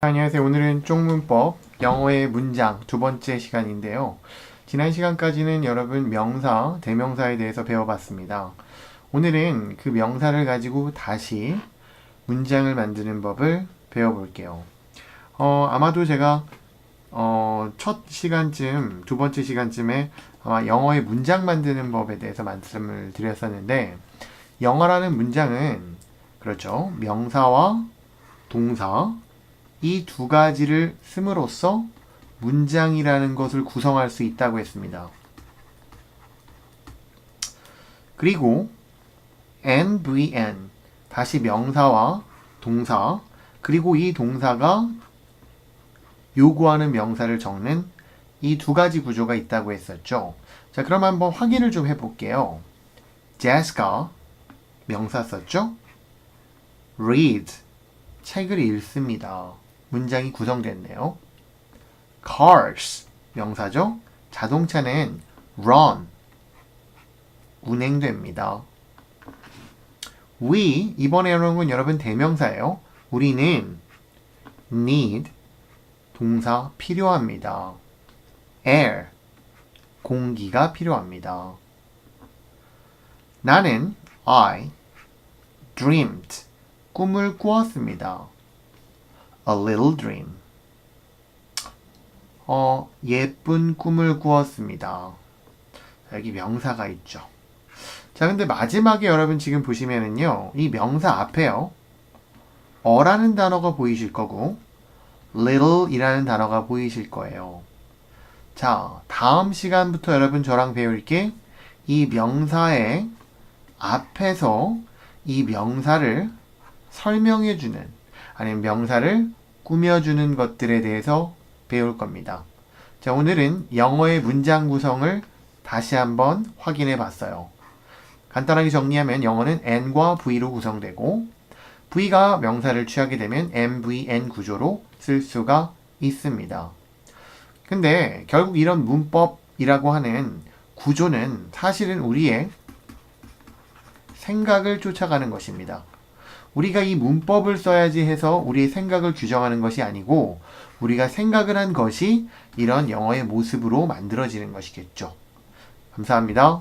안녕하세요. 오늘은 쪽문법 영어의 문장 두 번째 시간인데요. 지난 시간까지는 여러분 명사, 대명사에 대해서 배워봤습니다. 오늘은 그 명사를 가지고 다시 문장을 만드는 법을 배워볼게요. 어, 아마도 제가 어, 첫 시간쯤, 두 번째 시간쯤에 아마 영어의 문장 만드는 법에 대해서 말씀을 드렸었는데 영어라는 문장은 그렇죠. 명사와 동사, 이 두 가지를 씀으로써 문장이라는 것을 구성할 수 있다고 했습니다. 그리고 NVN 다시 명사와 동사 그리고 이 동사가 요구하는 명사를 적는 이 두 가지 구조가 있다고 했었죠. 자, 그럼 한번 확인을 좀 해볼게요. Jessica 명사 썼죠? Read 책을 읽습니다. 문장이 구성됐네요. Cars 명사죠. 자동차는 run 운행됩니다. We 이번에 여러분 여러분 대명사예요. 우리는 need 동사 필요합니다. air 공기가 필요합니다. 나는 I dreamed 꿈을 꾸었습니다. A little dream. 어, 예쁜 꿈을 꾸었습니다. 여기 명사가 있죠. 자, 근데 마지막에 여러분 지금 보시면은요, 이 명사 앞에요, 어라는 단어가 보이실 거고, little 이라는 단어가 보이실 거예요. 자, 다음 시간부터 여러분 저랑 배울 게 이 명사의 앞에서 이 명사를 설명해주는, 아니면 명사를 꾸며주는 것들에 대해서 배울 겁니다. 자, 오늘은 영어의 문장 구성을 다시 한번 확인해 봤어요. 간단하게 정리하면 영어는 N과 V로 구성되고 V가 명사를 취하게 되면 MVN 구조로 쓸 수가 있습니다. 근데 결국 이런 문법이라고 하는 구조는 사실은 우리의 생각을 쫓아가는 것입니다. 우리가 이 문법을 써야지 해서 우리의 생각을 규정하는 것이 아니고 우리가 생각을 한 것이 이런 영어의 모습으로 만들어지는 것이겠죠. 감사합니다.